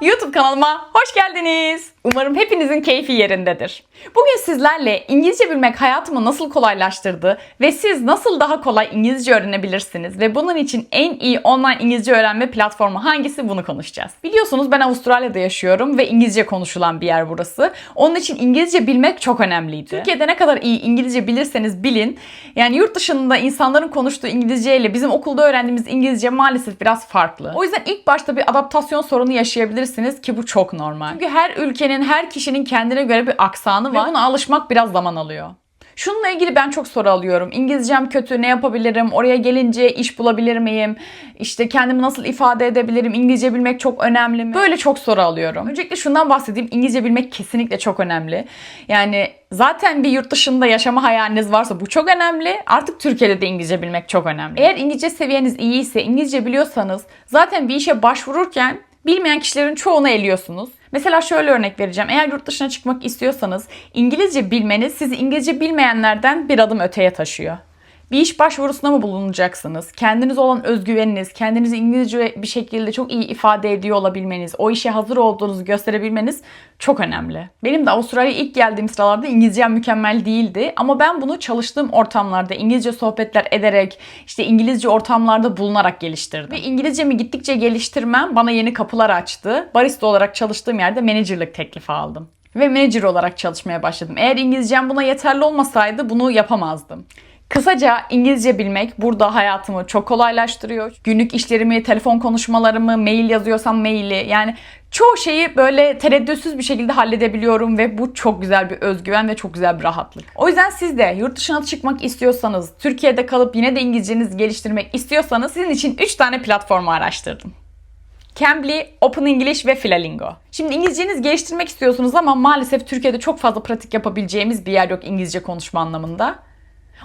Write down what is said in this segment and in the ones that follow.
YouTube kanalıma hoş geldiniz. Umarım hepinizin keyfi yerindedir. Bugün sizlerle İngilizce bilmek hayatımı nasıl kolaylaştırdı ve siz nasıl daha kolay İngilizce öğrenebilirsiniz ve bunun için en iyi online İngilizce öğrenme platformu hangisi bunu konuşacağız. Biliyorsunuz ben Avustralya'da yaşıyorum ve İngilizce konuşulan bir yer burası. Onun için İngilizce bilmek çok önemliydi. Türkiye'de ne kadar iyi İngilizce bilirseniz bilin, yani yurt dışında insanların konuştuğu İngilizce ile bizim okulda öğrendiğimiz İngilizce maalesef biraz farklı. O yüzden ilk başta bir adaptasyon sorunu yaşayabilirsiniz ki bu çok normal. Çünkü her ülkenin, her kişinin kendine göre bir aksanı var ve buna alışmak biraz zaman alıyor. Şununla ilgili ben çok soru alıyorum. İngilizcem kötü, ne yapabilirim? Oraya gelince iş bulabilir miyim? İşte kendimi nasıl ifade edebilirim? İngilizce bilmek çok önemli mi? Böyle çok soru alıyorum. Öncelikle şundan bahsedeyim. İngilizce bilmek kesinlikle çok önemli. Yani zaten bir yurt dışında yaşama hayaliniz varsa bu çok önemli. Artık Türkiye'de de İngilizce bilmek çok önemli. Eğer İngilizce seviyeniz iyi ise, İngilizce biliyorsanız zaten bir işe başvururken bilmeyen kişilerin çoğunu eliyorsunuz. Mesela şöyle örnek vereceğim. Eğer yurt dışına çıkmak istiyorsanız İngilizce bilmeniz sizi İngilizce bilmeyenlerden bir adım öteye taşıyor. Bir iş başvurusunda mı bulunacaksınız? Kendiniz olan özgüveniniz, kendinizi İngilizce bir şekilde çok iyi ifade ediyor olabilmeniz, o işe hazır olduğunuzu gösterebilmeniz çok önemli. Benim de Avustralya'ya ilk geldiğim sıralarda İngilizcem mükemmel değildi ama ben bunu çalıştığım ortamlarda İngilizce sohbetler ederek, işte İngilizce ortamlarda bulunarak geliştirdim. Ve İngilizcemi gittikçe geliştirmem bana yeni kapılar açtı. Barista olarak çalıştığım yerde menajerlik teklifi aldım ve manager olarak çalışmaya başladım. Eğer İngilizcem buna yeterli olmasaydı bunu yapamazdım. Kısaca İngilizce bilmek burada hayatımı çok kolaylaştırıyor. Günlük işlerimi, telefon konuşmalarımı, mail yazıyorsam maili yani çoğu şeyi böyle tereddütsüz bir şekilde halledebiliyorum ve bu çok güzel bir özgüven ve çok güzel bir rahatlık. O yüzden siz de yurt dışına çıkmak istiyorsanız, Türkiye'de kalıp yine de İngilizcenizi geliştirmek istiyorsanız sizin için 3 tane platformu araştırdım. Cambly, Open English ve Filalingo. Şimdi İngilizcenizi geliştirmek istiyorsunuz ama maalesef Türkiye'de çok fazla pratik yapabileceğimiz bir yer yok İngilizce konuşma anlamında.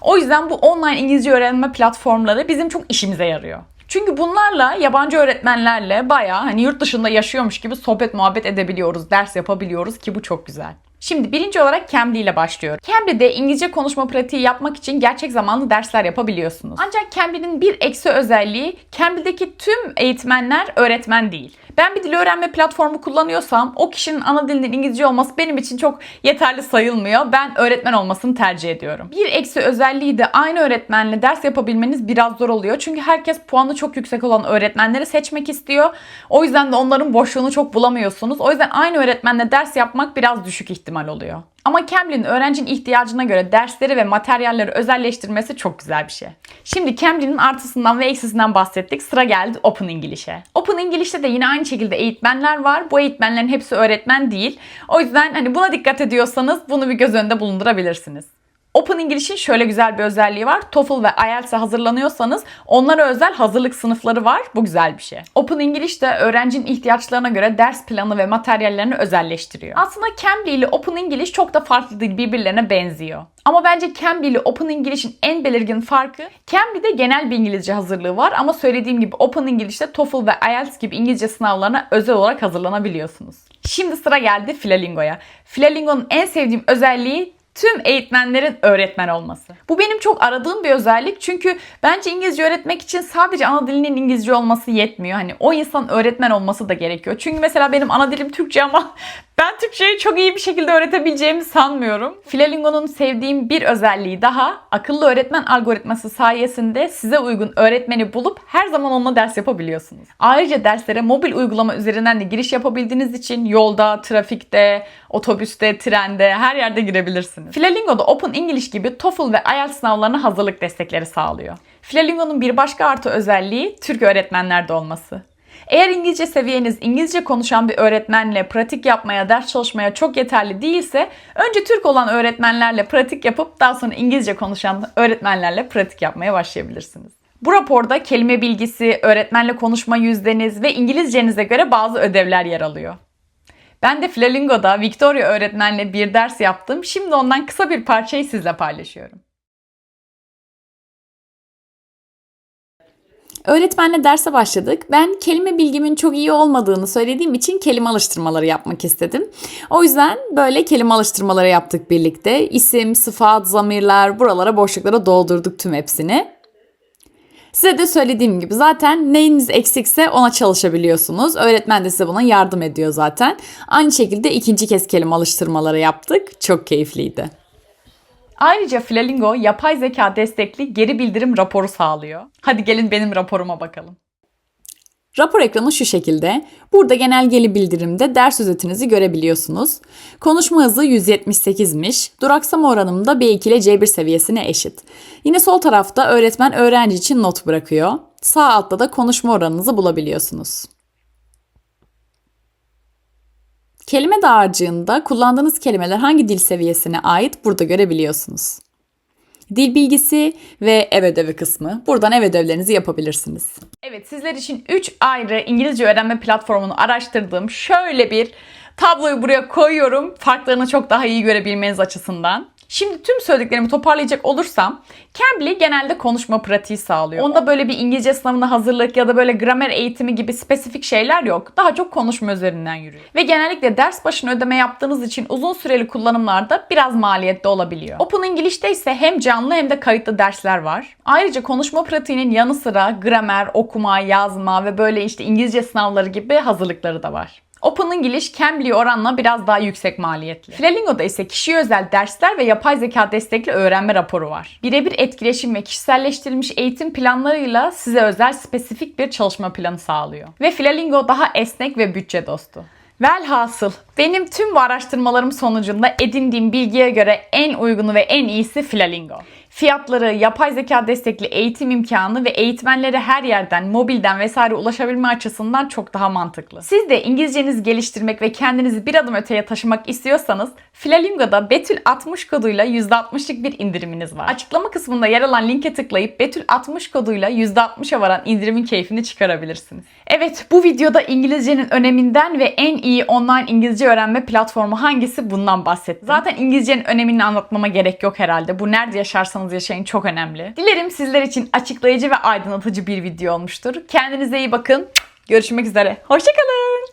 O yüzden bu online İngilizce öğrenme platformları bizim çok işimize yarıyor. Çünkü bunlarla yabancı öğretmenlerle bayağı hani yurt dışında yaşıyormuş gibi sohbet muhabbet edebiliyoruz, ders yapabiliyoruz ki bu çok güzel. Şimdi birinci olarak Cambly ile başlıyorum. Cambly'de İngilizce konuşma pratiği yapmak için gerçek zamanlı dersler yapabiliyorsunuz. Ancak Cambly'nin bir eksi özelliği Cambly'deki tüm eğitmenler öğretmen değil. Ben bir dil öğrenme platformu kullanıyorsam o kişinin ana dilinin İngilizce olması benim için çok yeterli sayılmıyor. Ben öğretmen olmasını tercih ediyorum. Bir eksi özelliği de aynı öğretmenle ders yapabilmeniz biraz zor oluyor. Çünkü herkes puanı çok yüksek olan öğretmenleri seçmek istiyor. O yüzden de onların boşluğunu çok bulamıyorsunuz. O yüzden aynı öğretmenle ders yapmak biraz düşük ihtimal oluyor. Ama Cambly'nin öğrencinin ihtiyacına göre dersleri ve materyalleri özelleştirmesi çok güzel bir şey. Şimdi Cambly'nin artısından ve eksisinden bahsettik. Sıra geldi Open English'e. Open English'te de yine aynı şekilde eğitmenler var. Bu eğitmenlerin hepsi öğretmen değil. O yüzden hani buna dikkat ediyorsanız bunu bir göz önünde bulundurabilirsiniz. Open English'in şöyle güzel bir özelliği var. TOEFL ve IELTS'e hazırlanıyorsanız onlara özel hazırlık sınıfları var. Bu güzel bir şey. Open English de öğrencinin ihtiyaçlarına göre ders planı ve materyallerini özelleştiriyor. Aslında Cambly ile Open English çok da farklı değil, birbirlerine benziyor. Ama bence Cambly ile Open English'in en belirgin farkı Cambly'de genel bir İngilizce hazırlığı var ama söylediğim gibi Open English'te TOEFL ve IELTS gibi İngilizce sınavlarına özel olarak hazırlanabiliyorsunuz. Şimdi sıra geldi Filalingo'ya. Filalingo'nun en sevdiğim özelliği tüm eğitmenlerin öğretmen olması. Bu benim çok aradığım bir özellik çünkü bence İngilizce öğretmek için sadece ana dilinin İngilizce olması yetmiyor. Hani o insan öğretmen olması da gerekiyor. Çünkü mesela benim ana dilim Türkçe ama ben Türkçeyi çok iyi bir şekilde öğretebileceğimi sanmıyorum. Filalingo'nun sevdiğim bir özelliği daha akıllı öğretmen algoritması sayesinde size uygun öğretmeni bulup her zaman onunla ders yapabiliyorsunuz. Ayrıca derslere mobil uygulama üzerinden de giriş yapabildiğiniz için yolda, trafikte, otobüste, trende her yerde girebilirsiniz. Filalingo'da Open English gibi TOEFL ve IELTS sınavlarına hazırlık destekleri sağlıyor. Filalingo'nun bir başka artı özelliği Türk öğretmenlerde olması. Eğer İngilizce seviyeniz İngilizce konuşan bir öğretmenle pratik yapmaya, ders çalışmaya çok yeterli değilse önce Türk olan öğretmenlerle pratik yapıp daha sonra İngilizce konuşan öğretmenlerle pratik yapmaya başlayabilirsiniz. Bu raporda kelime bilgisi, öğretmenle konuşma yüzdeniz ve İngilizcenize göre bazı ödevler yer alıyor. Ben de Flamingo'da Victoria öğretmenle bir ders yaptım. Şimdi ondan kısa bir parçayı sizle paylaşıyorum. Öğretmenle derse başladık. Ben kelime bilgimin çok iyi olmadığını söylediğim için kelime alıştırmaları yapmak istedim. O yüzden böyle kelime alıştırmaları yaptık birlikte. İsim, sıfat, zamirler buralara boşluklara doldurduk tüm hepsini. Size de söylediğim gibi zaten neyiniz eksikse ona çalışabiliyorsunuz. Öğretmen de size buna yardım ediyor zaten. Aynı şekilde ikinci kez kelime alıştırmaları yaptık. Çok keyifliydi. Ayrıca Flamingo yapay zeka destekli geri bildirim raporu sağlıyor. Hadi gelin benim raporuma bakalım. Rapor ekranı şu şekilde. Burada genel geri bildirimde ders özetinizi görebiliyorsunuz. Konuşma hızı 178'miş. Duraksama oranım da B2 ile C1 seviyesine eşit. Yine sol tarafta öğretmen öğrenci için not bırakıyor. Sağ altta da konuşma oranınızı bulabiliyorsunuz. Kelime dağarcığında kullandığınız kelimeler hangi dil seviyesine ait burada görebiliyorsunuz. Dil bilgisi ve ev ödevi kısmı. Buradan ev ödevlerinizi yapabilirsiniz. Evet sizler için 3 ayrı İngilizce öğrenme platformunu araştırdığım şöyle bir tabloyu buraya koyuyorum. Farklarını çok daha iyi görebilmeniz açısından. Şimdi tüm söylediklerimi toparlayacak olursam Cambly genelde konuşma pratiği sağlıyor. Onda böyle bir İngilizce sınavına hazırlık ya da böyle gramer eğitimi gibi spesifik şeyler yok. Daha çok konuşma üzerinden yürüyor. Ve genellikle ders başına ödeme yaptığınız için uzun süreli kullanımlarda biraz maliyetli olabiliyor. Open English'te ise hem canlı hem de kayıtlı dersler var. Ayrıca konuşma pratiğinin yanı sıra gramer, okuma, yazma ve böyle işte İngilizce sınavları gibi hazırlıkları da var. Open English Cambly oranla biraz daha yüksek maliyetli. Flamingo'da ise kişiye özel dersler ve yapay zeka destekli öğrenme raporu var. Birebir etkileşim ve kişiselleştirilmiş eğitim planlarıyla size özel spesifik bir çalışma planı sağlıyor. Ve Flamingo daha esnek ve bütçe dostu. Velhasıl benim tüm bu araştırmalarım sonucunda edindiğim bilgiye göre en uygunu ve en iyisi Flamingo. Fiyatları, yapay zeka destekli eğitim imkanı ve eğitmenlere her yerden, mobilden vesaire ulaşabilme açısından çok daha mantıklı. Siz de İngilizcenizi geliştirmek ve kendinizi bir adım öteye taşımak istiyorsanız Flamingo'da Betül 60 koduyla %60'lık bir indiriminiz var. Açıklama kısmında yer alan linke tıklayıp Betül 60 koduyla %60'a varan indirimin keyfini çıkarabilirsiniz. Evet bu videoda İngilizcenin öneminden ve en iyi online İngilizce öğrenme platformu hangisi bundan bahsettim. Zaten İngilizcenin önemini anlatmama gerek yok herhalde. Bu nerede yaşarsanız yaşayın çok önemli. Dilerim sizler için açıklayıcı ve aydınlatıcı bir video olmuştur. Kendinize iyi bakın. Görüşmek üzere. Hoşçakalın.